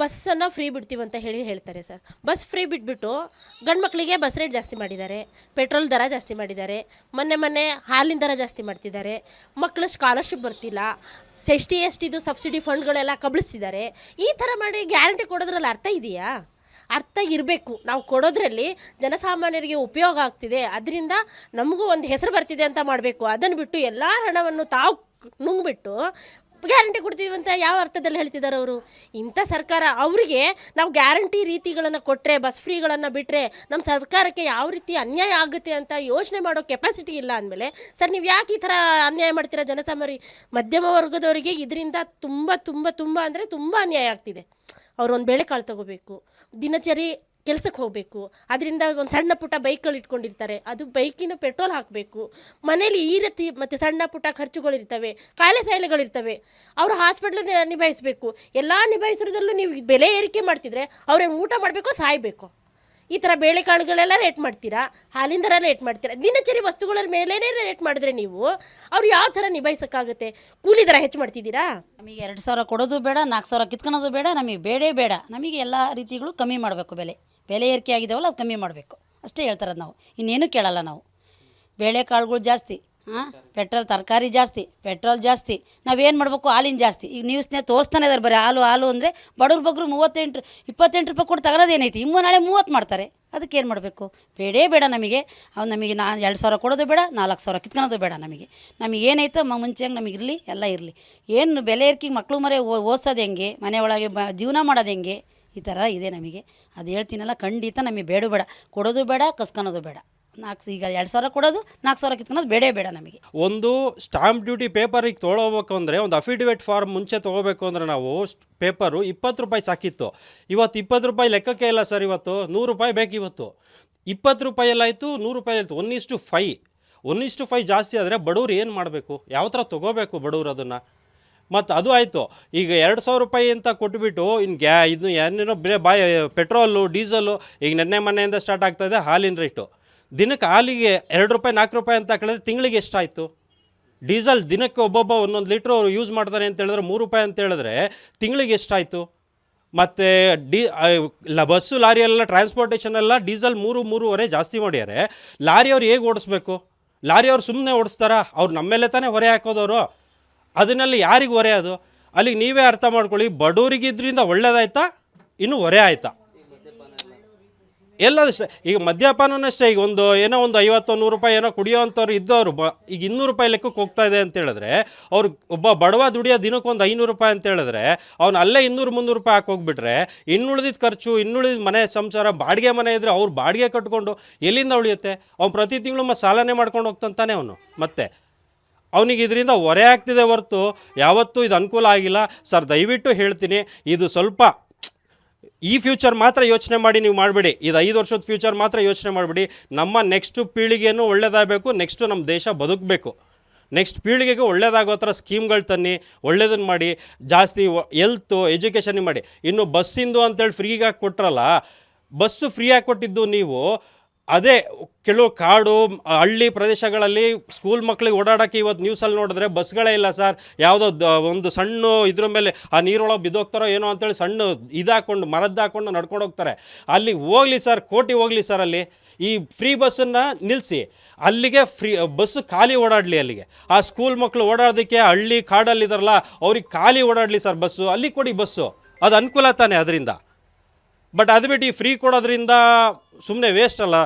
ಬಸ್ಸನ್ನು ಫ್ರೀ ಬಿಡ್ತೀವಿ ಅಂತ ಹೇಳಿ ಹೇಳ್ತಾರೆ ಸರ್. ಬಸ್ ಫ್ರೀ ಬಿಟ್ಬಿಟ್ಟು ಗಂಡು ಮಕ್ಕಳಿಗೆ ಬಸ್ ರೇಟ್ ಜಾಸ್ತಿ ಮಾಡಿದ್ದಾರೆ. ಪೆಟ್ರೋಲ್ ದರ ಜಾಸ್ತಿ ಮಾಡಿದ್ದಾರೆ. ಮೊನ್ನೆ ಮೊನ್ನೆ ಹಾಲಿನ ದರ ಜಾಸ್ತಿ ಮಾಡ್ತಿದ್ದಾರೆ. ಮಕ್ಕಳ ಸ್ಕಾಲರ್ಶಿಪ್ ಬರ್ತಿಲ್ಲ. ಎಸ್ ಟಿ ಎಸ್ ಟಿದು ಸಬ್ಸಿಡಿ ಫಂಡ್ಗಳೆಲ್ಲ ಕಬಳಿಸ್ತಿದ್ದಾರೆ. ಈ ಥರ ಮಾಡಿ ಗ್ಯಾರಂಟಿ ಕೊಡೋದ್ರಲ್ಲಿ ಅರ್ಥ ಇದೆಯಾ? ಅರ್ಥ ಇರಬೇಕು. ನಾವು ಕೊಡೋದ್ರಲ್ಲಿ ಜನಸಾಮಾನ್ಯರಿಗೆ ಉಪಯೋಗ ಆಗ್ತಿದೆ. ಅದರಿಂದ ನಮಗೂ ಒಂದು ಹೆಸರು ಬರ್ತಿದೆ ಅಂತ ಮಾಡಬೇಕು. ಅದನ್ನು ಬಿಟ್ಟು ಎಲ್ಲ ಹಣವನ್ನು ತಾವು ನುಂಗ್ಬಿಟ್ಟು ಗ್ಯಾರಂಟಿ ಕೊಡ್ತೀವಿ ಅಂತ ಯಾವ ಅರ್ಥದಲ್ಲಿ ಹೇಳ್ತಿದ್ದಾರೆ ಅವರು? ಇಂಥ ಸರ್ಕಾರ ಅವರಿಗೆ ನಾವು ಗ್ಯಾರಂಟಿ ರೀತಿಗಳನ್ನು ಕೊಟ್ಟರೆ ಬಸ್ ಫ್ರೀಗಳನ್ನು ಬಿಟ್ಟರೆ ನಮ್ಮ ಸರ್ಕಾರಕ್ಕೆ ಯಾವ ರೀತಿ ಅನ್ಯಾಯ ಆಗುತ್ತೆ ಅಂತ ಯೋಚನೆ ಮಾಡೋ ಕೆಪಾಸಿಟಿ ಇಲ್ಲ ಅಂದಮೇಲೆ, ಸರ್ ನೀವು ಯಾಕೆ ಈ ಥರ ಅನ್ಯಾಯ ಮಾಡ್ತೀರಾ ಜನಸಾಮಾರಿ ಮಧ್ಯಮ ವರ್ಗದವರಿಗೆ ಇದರಿಂದ ತುಂಬ ತುಂಬ ತುಂಬ ಅಂದರೆ ತುಂಬ ಅನ್ಯಾಯ ಆಗ್ತಿದೆ. ಅವ್ರು ಒಂದು ಬೇಳೆಕಾಳು ತಗೋಬೇಕು, ದಿನಚರಿ ಕೆಲಸಕ್ಕೆ ಹೋಗಬೇಕು, ಅದರಿಂದ ಒಂದು ಸಣ್ಣ ಪುಟ್ಟ ಬೈಕ್ಗಳು ಇಟ್ಕೊಂಡಿರ್ತಾರೆ, ಅದು ಬೈಕಿನ ಪೆಟ್ರೋಲ್ ಹಾಕಬೇಕು. ಮನೇಲಿ ಈ ರೀತಿ ಮತ್ತು ಸಣ್ಣ ಪುಟ್ಟ ಖರ್ಚುಗಳಿರ್ತವೆ ಕಾಯಿಲೆ ಸಾಯಿಲೆಗಳಿರ್ತವೆ ಅವರು ಹಾಸ್ಪಿಟ್ಲ್ ನಿಭಾಯಿಸಬೇಕು. ಎಲ್ಲ ನಿಭಾಯಿಸೋದ್ರಲ್ಲೂ ನೀವು ಬೆಲೆ ಏರಿಕೆ ಮಾಡ್ತಿದ್ರೆ ಅವ್ರೇನು ಊಟ ಮಾಡಬೇಕು, ಸಾಯಬೇಕು? ಈ ಥರ ಬೇಳೆಕಾಳುಗಳೆಲ್ಲ ರೇಟ್ ಮಾಡ್ತೀರಾ? ಹಾಲಿನ ಥರ ರೇಟ್ ಮಾಡ್ತೀರಾ? ದಿನಚರಿ ವಸ್ತುಗಳ ಮೇಲೇ ರೇಟ್ ಮಾಡಿದ್ರೆ ನೀವು ಅವ್ರು ಯಾವ ಥರ ನಿಭಾಯಿಸೋಕ್ಕಾಗುತ್ತೆ? ಕೂಲಿ ದರ ಹೆಚ್ಚು ಮಾಡ್ತಿದ್ದೀರಾ? ನಮಗೆ ಎರಡು ಸಾವಿರ ಕೊಡೋದು ಬೇಡ ನಾಲ್ಕು ಸಾವಿರ ಕಿತ್ಕೊಳೋದು ಬೇಡ, ನಮಗೆ ಬೇಡೇ ಬೇಡ. ನಮಗೆ ಎಲ್ಲ ರೀತಿಗಳು ಕಮ್ಮಿ ಮಾಡಬೇಕು ಬೆಲೆ. ಬೆಲೆ ಏರಿಕೆ ಆಗಿದಾವಲ್ಲ ಅದು ಕಮ್ಮಿ ಮಾಡಬೇಕು. ಅಷ್ಟೇ ಹೇಳ್ತಾರದು ನಾವು. ಇನ್ನೇನು ಕೇಳಲ್ಲ ನಾವು. ಬೇಳೆಕಾಳುಗಳು ಜಾಸ್ತಿ. ಹಾಂ? ಪೆಟ್ರೋಲ್ ತರಕಾರಿ ಜಾಸ್ತಿ, ಪೆಟ್ರೋಲ್ ಜಾಸ್ತಿ, ನಾವೇನು ಮಾಡಬೇಕು? ಹಾಲಿನ ಜಾಸ್ತಿ. ಈಗ ನ್ಯೂಸ್ನೇ ತೋರಿಸ್ತಾನೆ ಇದ್ದಾರೆ ಬರೀ ಹಾಲು ಹಾಲು ಅಂದರೆ ಬಡವ್ರ ಬಗ್ರು ಮೂವತ್ತೆಂಟು, ಇಪ್ಪತ್ತೆಂಟು ರೂಪಾಯಿ ಕೊಟ್ಟು ತಗೊಳೋದೇನೈತಿ ಇಮ್ಮು ನಾಳೆ ಮೂವತ್ತು ಮಾಡ್ತಾರೆ. ಅದಕ್ಕೆ ಏನು ಮಾಡಬೇಕು? ಬೇಡೇ ಬೇಡ ನಮಗೆ. ಅವ್ನು ನಮಗೆ ನಾ ಎರಡು ಸಾವಿರ ಕೊಡೋದು ಬೇಡ, ನಾಲ್ಕು ಸಾವಿರ ಕಿತ್ಕೊಳೋದು ಬೇಡ ನಮಗೆ. ನಮಗೆ ಏನೈತೋ ಮ ಮುಂಚೆ ಹಂಗೆ ನಮಗೆ ಇರಲಿ, ಎಲ್ಲ ಇರಲಿ. ಏನು ಬೆಲೆ ಏರಿಕೆಗೆ ಮಕ್ಕಳು ಮರೆ ಓದ್ಸೋದು ಹೆಂಗೆ ಮನೆಯೊಳಗೆ ಬ ಜೀವನ ಮಾಡೋದು ಹೆಂಗೆ? ಈ ಥರ ಇದೆ ನಮಗೆ. ಅದು ಹೇಳ್ತೀನಲ್ಲ, ಖಂಡಿತ ನಮಗೆ ಬೇಡ ಬೇಡ. ಕೊಡೋದು ಬೇಡ ಕಸ್ಕೊಳೋದು ಬೇಡ. ನಾಲ್ಕು ಈಗ ಎರಡು ಸಾವಿರ ಕೊಡೋದು, ನಾಲ್ಕು ಸಾವಿರ ಕಿತ್ಕೊಳೋದು ಬೇಡೇ ಬೇಡ ನಮಗೆ. ಒಂದು ಸ್ಟಾಂಪ್ ಡ್ಯೂಟಿ ಪೇಪರಿಗೆ ತೊಗೊಳ್ಬೇಕು ಅಂದರೆ ಒಂದು ಅಫಿಡವಿಟ್ ಫಾರ್ಮ್ ಮುಂಚೆ ತೊಗೋಬೇಕು ಅಂದರೆ ನಾವು ಪೇಪರು ಇಪ್ಪತ್ತು ರೂಪಾಯಿ ಸಾಕಿತ್ತು. ಇವತ್ತು ಇಪ್ಪತ್ತು ರೂಪಾಯಿ ಲೆಕ್ಕಕ್ಕೆ ಇಲ್ಲ ಸರ್ ಇವತ್ತು, ನೂರು ರೂಪಾಯಿ ಬೇಕು ಇವತ್ತು. ಇಪ್ಪತ್ತು ರೂಪಾಯಿ ಎಲ್ಲ ಆಯಿತು, ನೂರು ರೂಪಾಯಿ ಆಯಿತು, ಒಂದಿಷ್ಟು ಫೈ ಒಂದಿಷ್ಟು ಫೈ ಜಾಸ್ತಿ ಆದರೆ ಬಡವ್ರು ಏನು ಮಾಡಬೇಕು? ಯಾವ ಥರ ತೊಗೋಬೇಕು ಬಡವ್ರು ಅದನ್ನು? ಮತ್ತು ಅದು ಆಯಿತು. ಈಗ ಎರಡು ಸಾವಿರ ರೂಪಾಯಿ ಅಂತ ಕೊಟ್ಬಿಟ್ಟು ಇನ್ನು ಗ್ಯಾ ಇದು ಏನೇನೋ ಬೇ ಬಾಯ್ ಪೆಟ್ರೋಲು ಡೀಸಲು ಈಗ ನೆನ್ನೆ ಮೊನ್ನೆಯಿಂದ ಸ್ಟಾರ್ಟ್ ಆಗ್ತಾಯಿದೆ ಹಾಲಿನ ರೇಟು ದಿನಕ್ಕೆ ಹಾಲಿಗೆ ಎರಡು ರೂಪಾಯಿ, ನಾಲ್ಕು ರೂಪಾಯಿ ಅಂತ ಕೇಳಿದ್ರೆ ತಿಂಗಳಿಗೆ ಎಷ್ಟಾಯಿತು? ಡೀಸೆಲ್ ದಿನಕ್ಕೆ ಒಬ್ಬೊಬ್ಬ ಒಂದೊಂದು ಅವರು ಯೂಸ್ ಮಾಡ್ತಾರೆ ಅಂತ ಹೇಳಿದ್ರೆ ಮೂರು ರೂಪಾಯಿ ಅಂತ ಹೇಳಿದ್ರೆ ತಿಂಗಳಿಗೆ ಎಷ್ಟಾಯಿತು? ಮತ್ತು ಡಿ ಲ ಬಸ್ಸು ಲಾರಿ ಟ್ರಾನ್ಸ್ಪೋರ್ಟೇಷನ್ ಎಲ್ಲ ಡೀಸೆಲ್ ಮೂರು, ಮೂರುವರೆ ಜಾಸ್ತಿ ಮಾಡ್ಯಾರೆ. ಲಾರಿಯವ್ರು ಹೇಗೆ ಓಡಿಸ್ಬೇಕು? ಲಾರಿಯವ್ರು ಸುಮ್ಮನೆ ಓಡಿಸ್ತಾರಾ? ಅವ್ರು ನಮ್ಮೇಲೆ ತಾನೇ ಹೊರೆ ಹಾಕೋದವರು? ಅದನ್ನೆಲ್ಲ ಯಾರಿಗೆ ಹೊರೆ ಅದು? ಅಲ್ಲಿಗೆ ನೀವೇ ಅರ್ಥ ಮಾಡ್ಕೊಳ್ಳಿ, ಬಡವರಿಗಿದ್ರಿಂದ ಒಳ್ಳೇದಾಯ್ತಾ? ಇನ್ನು ಹೊರೆ ಆಯ್ತಾ? ಎಲ್ಲದು ಸ ಈಗ ಮದ್ಯಪಾನವೂ ಅಷ್ಟೇ. ಈಗ ಒಂದು ಏನೋ ಒಂದು ಐವತ್ತು ನೂರು ರೂಪಾಯಿ ಏನೋ ಕುಡಿಯೋವಂಥವ್ರು ಇದ್ದವರು ಬ ಈಗ ಇನ್ನೂರು ರೂಪಾಯಿ ಲೆಕ್ಕಕ್ಕೆ ಹೋಗ್ತಾ ಇದೆ ಅಂತ ಹೇಳಿದ್ರೆ, ಅವ್ರು ಒಬ್ಬ ಬಡವ ದುಡಿಯೋ ದಿನಕ್ಕೆ ಒಂದು ಐನೂರು ರೂಪಾಯಿ ಅಂತ ಹೇಳಿದ್ರೆ, ಅವ್ನು ಅಲ್ಲೇ ಇನ್ನೂರು ಮುನ್ನೂರು ರೂಪಾಯಿ ಹಾಕೋಗ್ಬಿಟ್ರೆ ಇನ್ನುಳಿದಿದ್ದ ಖರ್ಚು ಇನ್ನುಳಿದ ಮನೆ ಸಂಸಾರ, ಬಾಡಿಗೆ ಮನೆ ಇದ್ದರೆ ಅವ್ರು ಬಾಡಿಗೆ ಕಟ್ಕೊಂಡು ಎಲ್ಲಿಂದ ಉಳಿಯುತ್ತೆ? ಅವ್ನು ಪ್ರತಿ ತಿಂಗಳು ಮತ್ತೆ ಸಾಲನೇ ಮಾಡ್ಕೊಂಡು ಹೋಗ್ತಾನೆ ಅವನು. ಮತ್ತೆ ಅವನಿಗೆ ಇದರಿಂದ ಹೊರೆ ಆಗ್ತಿದೆ ಹೊರತು, ಯಾವತ್ತೂ ಇದು ಅನುಕೂಲ ಆಗಿಲ್ಲ. ಸರ್, ದಯವಿಟ್ಟು ಹೇಳ್ತೀನಿ, ಇದು ಸ್ವಲ್ಪ ಈ ಫ್ಯೂಚರ್ ಮಾತ್ರ ಯೋಚನೆ ಮಾಡಿ ನೀವು ಮಾಡಬೇಡಿ. ಇದು ಐದು ವರ್ಷದ ಫ್ಯೂಚರ್ ಮಾತ್ರ ಯೋಚನೆ ಮಾಡಬೇಡಿ. ನಮ್ಮ ನೆಕ್ಸ್ಟ್ ಪೀಳಿಗೆನೂ ಒಳ್ಳೇದಾಗಬೇಕು, ನೆಕ್ಸ್ಟು ನಮ್ಮ ದೇಶ ಬದುಕಬೇಕು. ನೆಕ್ಸ್ಟ್ ಪೀಳಿಗೆಗೆ ಒಳ್ಳೇದಾಗೋ ಥರ ಸ್ಕೀಮ್ಗಳು ತನ್ನಿ ಒಳ್ಳೇದನ್ನು ಮಾಡಿ, ಜಾಸ್ತಿ ಎಲ್ತು ಎಜುಕೇಷನ್ ಮಾಡಿ. ಇನ್ನು ಬಸ್ಸಿಂದು ಅಂತೇಳಿ ಫ್ರೀಗಾಗಿ ಕೊಟ್ರಲ್ಲ, ಬಸ್ಸು ಫ್ರೀಯಾಗಿ ಕೊಟ್ಟಿದ್ದು ನೀವು ಅದೇ ಕೆಲವು ಕಾಡು, ಹಳ್ಳಿ ಪ್ರದೇಶಗಳಲ್ಲಿ ಸ್ಕೂಲ್ ಮಕ್ಕಳಿಗೆ ಓಡಾಡೋಕ್ಕೆ ಇವತ್ತು ನ್ಯೂಸಲ್ಲಿ ನೋಡಿದ್ರೆ ಬಸ್ಗಳೇ ಇಲ್ಲ ಸರ್ ಯಾವುದೋ ಒಂದು ಸಣ್ಣ ಇದ್ರ ಮೇಲೆ ಆ ನೀರೊಳಗೆ ಬಿದ್ದೋಗ್ತಾರೋ ಏನೋ ಅಂತೇಳಿ ಸಣ್ಣ ಇದಾಕೊಂಡು ಮರದ್ದು ಹಾಕೊಂಡು ನಡ್ಕೊಂಡು ಹೋಗ್ತಾರೆ. ಅಲ್ಲಿ ಹೋಗ್ಲಿ ಸರ್ ಕೋಟಿ ಹೋಗ್ಲಿ ಸರ್ ಅಲ್ಲಿ. ಈ ಫ್ರೀ ಬಸ್ಸನ್ನು ನಿಲ್ಲಿಸಿ ಅಲ್ಲಿಗೆ ಫ್ರೀ ಬಸ್ಸು ಖಾಲಿ ಓಡಾಡಲಿ ಅಲ್ಲಿಗೆ. ಆ ಸ್ಕೂಲ್ ಮಕ್ಕಳು ಓಡಾಡೋದಕ್ಕೆ ಹಳ್ಳಿ ಕಾಡಲ್ಲಿದಾರಲ್ಲ ಅವ್ರಿಗೆ ಖಾಲಿ ಓಡಾಡಲಿ ಸರ್ ಬಸ್ಸು ಅಲ್ಲಿ ಕೊಡಿ ಬಸ್ಸು ಅದು ಅನುಕೂಲ ತಾನೇ ಅದರಿಂದ. ಬಟ್ ಅದು ಬಿಟ್ಟು ಈ ಫ್ರೀ ಕೊಡೋದ್ರಿಂದ ಸುಮ್ಮನೆ ವೇಸ್ಟ್ ಅಲ್ಲ.